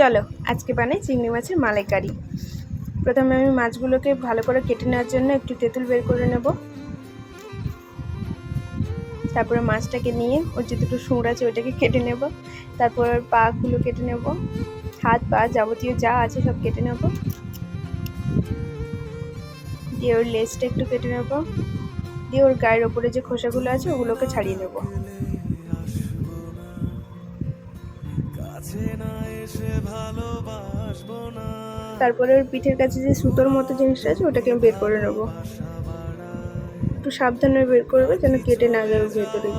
চলো, আজকে বানাই চিংড়ি মাছের মালাইকারি। প্রথমে আমি মাছগুলোকে ভালো করে কেটে নেওয়ার জন্য একটু তেঁতুল বের করে নেব। তারপরে মাছটাকে নিয়ে ওর যে দুটো সুর আছে ওটাকে কেটে নেব। তারপর পাগুলো কেটে নেব। হাত, পা যাবতীয় যা আছে সব কেটে নেব। দিয়ে ওর লেজটা একটু কেটে নেব। দিয়ে ওর গায়ের ওপরে যে খোসাগুলো আছে ওগুলোকে ছাড়িয়ে নেব। তারপরে ওর পিঠের কাছে যে সুতোর মতো জিনিসটা আছে, ওটাকে আমি বের করে নেব। একটু সাবধানে বের করবে, যেন কেটে না যাবে ভেতরে।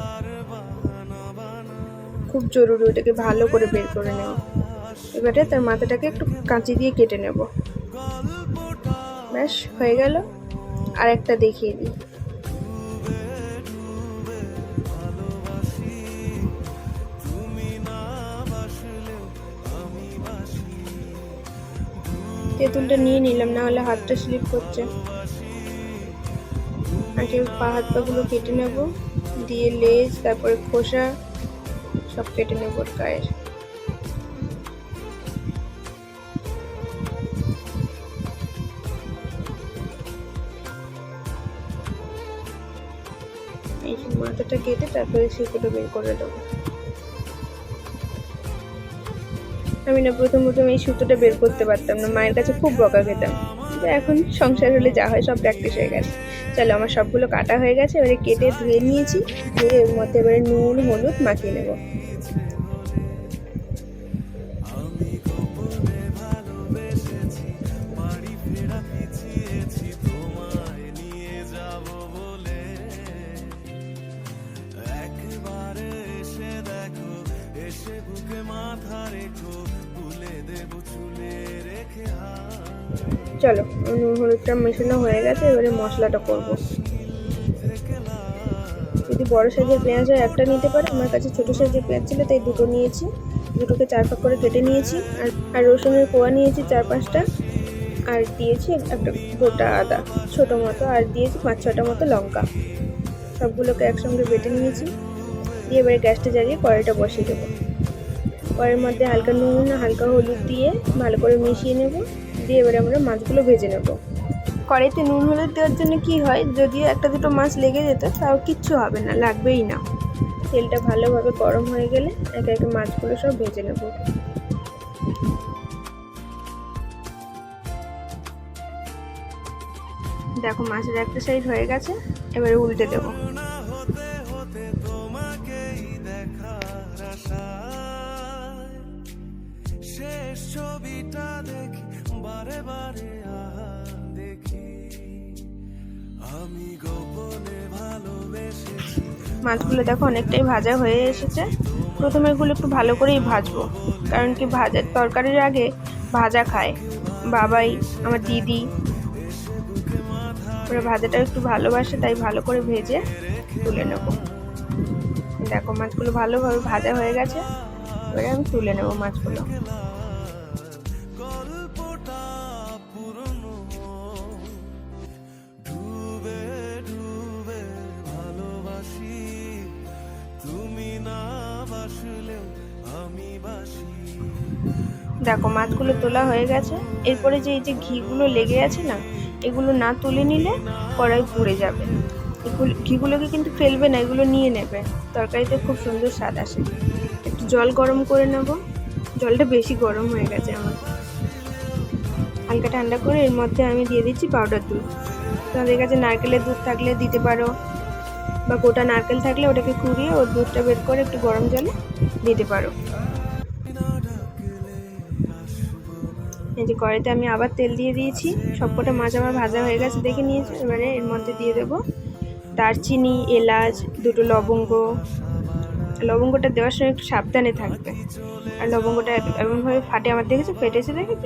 খুব জরুরি ওটাকে ভালো করে বের করে নেব এবারে তার মাথাটাকে একটু কাঁচি দিয়ে কেটে নেব। ব্যাস, হয়ে গেল। আর একটা দেখিয়ে দিই। তেঁতুলটা নিয়ে নিলাম, না হলে হাতটা স্লিপ করছে। আগে পা হাত পাগুলো কেটে নেব, দিয়ে লেজ তারপরে খোসা, সব কেটে নেব গায়ের। এই মাথাটা কেটে তারপরে সেগুলো বের করে দেবো আমি না প্রথম প্রথম এই সুতোটা বের করতে পারতাম না, মায়ের কাছে খুব বকা খেতাম। তো এখন সংসার হলে যা হয় সব প্র্যাকটিস হয়ে গেছে। চলো, আমার সবগুলো কাটা হয়ে গেছে, এবারে কেটে ধুয়ে নিয়েছি, ধুয়ে এর মধ্যে এবারে নুন, হলুদ মাখিয়ে নেব। চলো নুন হলুদটা মেশানো হয়ে গেছে, এবারে মশলাটা করব। যদি বড় সাইজের পেঁয়াজ হয়, একটা নিতে পারে। আমার কাছে ছোটো সাইজের পেঁয়াজ ছিল, তাই দুটো নিয়েছি। দুটোকে চার পাক করে কেটে নিয়েছি। আর আর রসুনের কোয়া নিয়েছি চার পাঁচটা। আর দিয়েছি একটা গোটা আদা, ছোটো মতো। আর দিয়েছি পাঁচ ছটা মতো লঙ্কা। সবগুলোকে একসঙ্গে বেটে নিয়েছি। দিয়ে এবারে গ্যাসটা জ্বালিয়ে কড়াইটা বসিয়ে দেবো। কড়াইয়ের মধ্যে হালকা নুন, হালকা হলুদ দিয়ে ভালো করে মিশিয়ে নেব। দিয়ে এবারে আমরা মাছগুলো ভেজে নেব। কড়াইতে নুন, হলুদ দেওয়ার জন্য কি হয়, যদিও একটা দুটো মাছ লেগে যেত, তাও কিচ্ছু হবে না, লাগবেই না। তেলটা ভালোভাবে গরম হয়ে গেলে একে একে মাছগুলো সব ভেজে নেব। দেখো, মাছের একটা সাইড হয়ে গেছে, এবারে উল্টে দেবো। ছবিটা দেখি, বারে বারে দেখি। আমি গোপনে মাছগুলো দেখো অনেকটাই ভাজা হয়ে এসেছে। প্রথমে এগুলো একটু ভালো করেই ভাজবো, কারণ কি ভাজার তরকারির আগে ভাজা খায়। বাবাই, আমার দিদি, ওরা ভাজাটা একটু ভালোবাসে, তাই ভালো করে ভেজে তুলে নেব। দেখো মাছগুলো ভালোভাবে ভাজা হয়ে গেছে। এবারে আমি তুলে নেব মাছগুলো। দেখো, মাছগুলো তোলা হয়ে গেছে। এরপরে যে এই যে ঘিগুলো লেগে আছে না, এগুলো না তুলে নিলে কড়াই পুড়ে যাবে। এগুলো, ঘিগুলোকে কিন্তু ফেলবে না, এগুলো নিয়ে নেবে। তরকারিতে খুব সুন্দর স্বাদ আসে। একটু জল গরম করে নেব। জলটা বেশি গরম হয়ে গেছে আমার। হালকা ঠান্ডা করে এর মধ্যে আমি দিয়ে দিচ্ছি পাউডার দুধ। তোমাদের কাছে নারকেলের দুধ থাকলে দিতে পারো। বা গোটা নারকেল থাকলে ওটাকে কুড়িয়ে ওর দুধটা বের করে একটু গরম জলে দিতে পারো। এই যে কড়াইতে আমি আবার তেল দিয়ে দিয়েছি। সবকটা মাছ আমার ভাজা হয়ে গেছে, দেখে নিয়েছি এবারে এর মধ্যে দিয়ে দেবো। দারচিনি, এলাচ, দুটো লবঙ্গ। লবঙ্গটা দেওয়ার সময় একটু সাবধানে থাকবে। আর লবঙ্গটা এমনভাবে ফাটে আমার, দেখেছ? ফেটেছে, দেখেছ?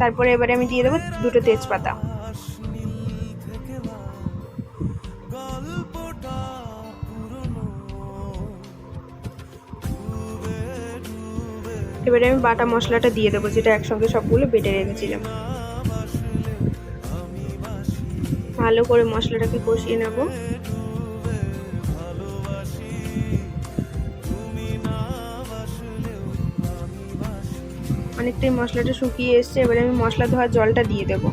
তারপরে এবারে আমি দিয়ে দেবো দুটো তেজপাতা। এবারে আমি বাটা মশলাটা দিয়ে দেবো, যেটা একসঙ্গে সবগুলো বেটে রেখেছিলাম। ভালো করে মশলাটাকে কষিয়ে নেব। অনেকটাই মশলাটা শুকিয়ে এসছে, এবারে আমি মশলা ধোয়ার জলটা দিয়ে দেবো।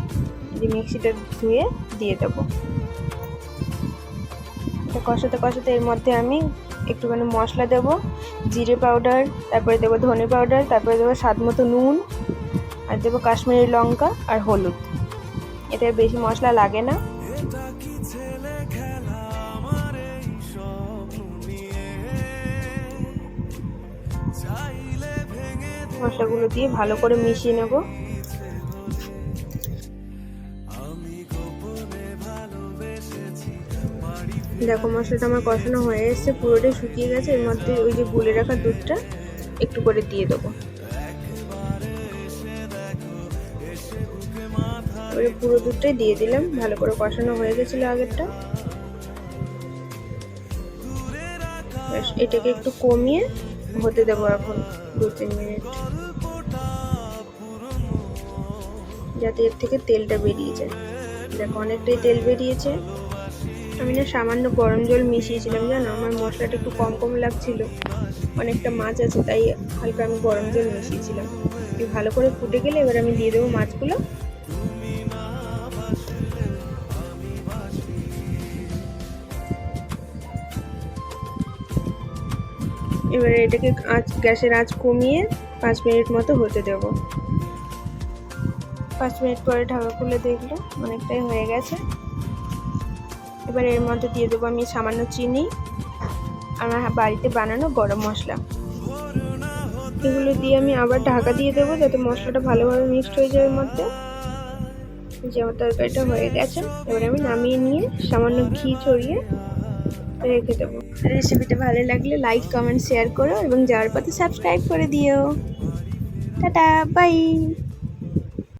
যে মিক্সিটা ধুয়ে দিয়ে দেবো। কষাতে কষাতে এর মধ্যে আমি একটুখানি মশলা দেবো, জিরে পাউডার তারপরে দেবো ধনে পাউডার তারপরে দেবো স্বাদ মতো নুন, আর দেবো কাশ্মীরি লঙ্কা আর হলুদ। এতে বেশি মশলা লাগে না। মশলাগুলো দিয়ে ভালো করে মিশিয়ে নেব। দেখো মশলাটা আমার কষানো হয়ে এসেছে, পুরোটাই শুকিয়ে গেছে, এর মধ্যে ওই যে গুলে রাখা দুধটা একটু করে দিয়ে দেবো। এবারে পুরো দুধটাই দিয়ে দিলাম, ভালো করে কষানো হয়ে গেছিল আগেরটা। ব্যাস, এটাকে একটু কমিয়ে হতে দেবো এখন দু তিন মিনিট। যাতে এর থেকে তেলটা বেরিয়ে যায়। দেখো অনেকটাই তেল বেরিয়েছে। আমি না সামান্য গরম জল মিশিয়েছিলাম, জানো? আমার মশলাটা একটু কম কম লাগছিল। অনেকটা মাছ আছে, তাই হালকা আমি গরম জল মিশিয়েছিলাম। একটু ভালো করে ফুটে গেলে এবার আমি দিয়ে দেবো মাছগুলো। এবারে এটাকে আঁচ গ্যাসের আঁচ কমিয়ে পাঁচ মিনিট মতো হতে দেব। পাঁচ মিনিট পরে ঢাকা খুলে দেখল, অনেকটাই হয়ে গেছে। এবার এর মধ্যে দিয়ে দেবো আমি সামান্য চিনি, আমার বাড়িতে বানানো গরম মশলা। এগুলো দিয়ে আমি আবার ঢাকা দিয়ে দেবো যাতে মশলাটা ভালোভাবে মিক্সড হয়ে যায় এর মধ্যে। যে আমার তরকারিটা হয়ে গেছে, এবার আমি নামিয়ে নিয়ে সামান্য ঘি ছড়িয়ে রেখে দেবো। রেসিপিটা ভালো লাগলে লাইক, কমেন্ট, শেয়ার করো এবং যাওয়ার পথে সাবস্ক্রাইব করে দিও। Tata, bye.